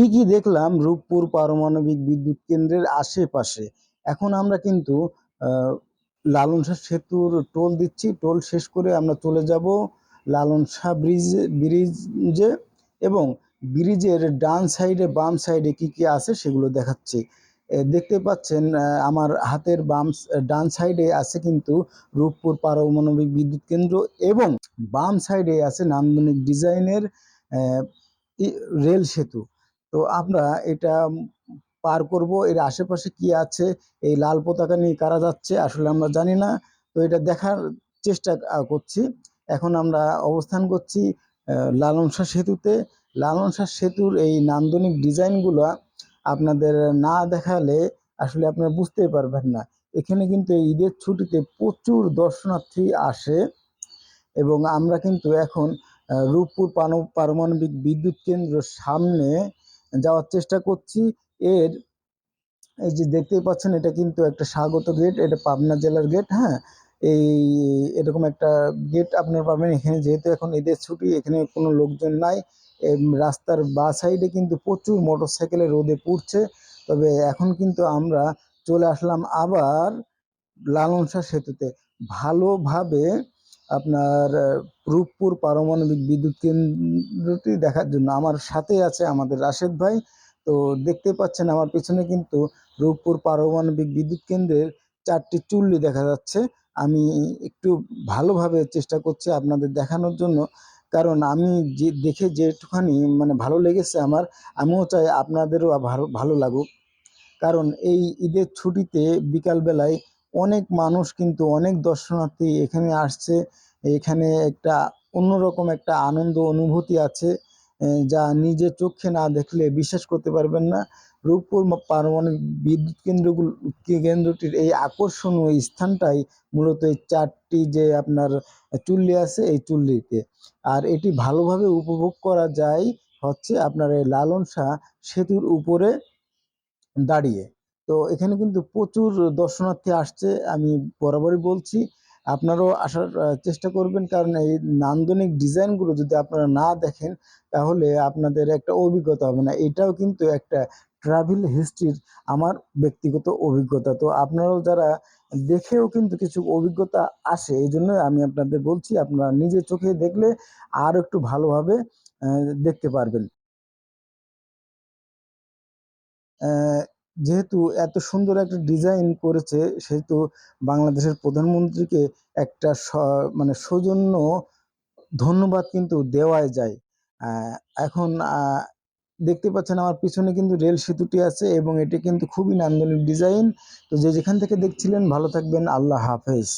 কি কি দেখলাম রূপপুর পারমাণবিক বিদ্যুৎ কেন্দ্রের আশেপাশে। এখন আমরা কিন্তু লালন শাহ সেতুর টোল দিচ্ছি। টোল শেষ করে আমরা চলে যাব লালন শাহ ব্রিজ, ব্রিজে এবং ব্রিজের ডান সাইডে, বাম সাইডে কি কি আছে সেগুলো দেখাচ্ছি। দেখতে পাচ্ছেন আমার হাতের বাম ডান সাইডে আছে কিন্তু রূপপুর পারমাণবিক বিদ্যুৎ কেন্দ্র এবং বাম সাইডে আছে নান্দনিক ডিজাইনের রেল সেতু। তো আমরা এটা পার করব। এর আশেপাশে কি আছে? এই লাল পতাকা নিয়ে কারা যাচ্ছে আসলে আমরা জানি না। তো এটা দেখার চেষ্টা করছি। এখন আমরা অবস্থান করছি আহ, লালন শাহ সেতুতে। লালন শাহ সেতুর এই নান্দনিক ডিজাইনগুলো আপনাদের না দেখালে আসলে আপনারা বুঝতেই পারবেন না। এখানে কিন্তু এই ঈদের ছুটিতে প্রচুর দর্শনার্থী আসে এবং আমরা কিন্তু এখন রূপপুর পারমাণবিক বিদ্যুৎ কেন্দ্রের সামনে যাওয়ার চেষ্টা করছি। এর এই যে দেখতেই পাচ্ছেন, এটা কিন্তু একটা স্বাগত গেট এটা পাবনা জেলার গেট হ্যাঁ? এই এরকম একটা গেট আপনারা পাবেন। এখানে যেহেতু এখন ঈদের ছুটি, এখানে কোনো লোকজন নাই। রাস্তার বা সাইডে কিন্তু প্রচুর মোটরসাইকেলে রোদে পুড়ছে। তবে এখন কিন্তু আমরা চলে আসলাম আবার লালন শাহ সেতুতে। ভালোভাবে আপনার রূপপুর পারমাণবিক বিদ্যুৎ কেন্দ্রটি দেখার জন্য আমার সাথে আছে আমাদের রাশেদ ভাই। তো দেখতে পাচ্ছেন আমার পিছনে কিন্তু রূপপুর পারমাণবিক বিদ্যুৎ কেন্দ্রের চারটি চুল্লি দেখা যাচ্ছে। আমি একটু ভালোভাবে চেষ্টা করছি আপনাদের দেখানোর জন্য, কারণ আমি যে, দেখে যেটুখানি মানে ভালো লেগেছে আমার, আমিও চাই আপনাদেরও ভালো ভালো লাগুক। কারণ এই ঈদের ছুটিতে বিকালবেলায় অনেক মানুষ কিন্তু, অনেক দর্শনার্থী এখানে আসছে। এখানে একটা অন্যরকম একটা আনন্দ, অনুভূতি আছে যা নিজে চোখে না দেখলে বিশ্বাস করতে পারবেন না। রূপপুর পারমাণবিক বিদ্যুৎ কেন্দ্রগুলো কেন্দ্রটির এই আকর্ষণীয় স্থানটাই মূলত এই চারটি যে আপনার চুল্লি আছে, এই চুল্লিতে। আর এটি ভালোভাবে উপভোগ করা যায় হচ্ছে আপনার এই লালন শাহ সেতুর উপরে দাঁড়িয়ে। তো এখানে কিন্তু প্রচুর দর্শনার্থী আসছে, আমি বরাবরই বলছি। আপনারাও আসার চেষ্টা করবেন, কারণ এই নান্দনিক ডিজাইনগুলো যদি আপনারা না দেখেন, তাহলে আপনাদের একটা অভিজ্ঞতা হবে না। এটাও কিন্তু একটা ট্রাভেল হিস্ট্রির আমার ব্যক্তিগত অভিজ্ঞতা। তো আপনারাও যারা দেখেও কিন্তু কিছু অভিজ্ঞতা আসে, এই জন্য আমি আপনাদের বলছি, আপনারা নিজে চোখে দেখলে আর একটু ভালোভাবে দেখতে পারবেন। যেহেতু এত সুন্দর একটা ডিজাইন করেছে, সেহেতু বাংলাদেশের প্রধানমন্ত্রীকে একটা মানে সৌজন্য ধন্যবাদ কিন্তু দেওয়াই যায়। এখন দেখতে পাচ্ছেন আমার পিছনে কিন্তু রেল সেতুটি আছে এবং এটি কিন্তু খুবই নান্দনিক ডিজাইন। তো যে যেখান থেকে দেখছিলেন, ভালো থাকবেন, আল্লাহ হাফেজ।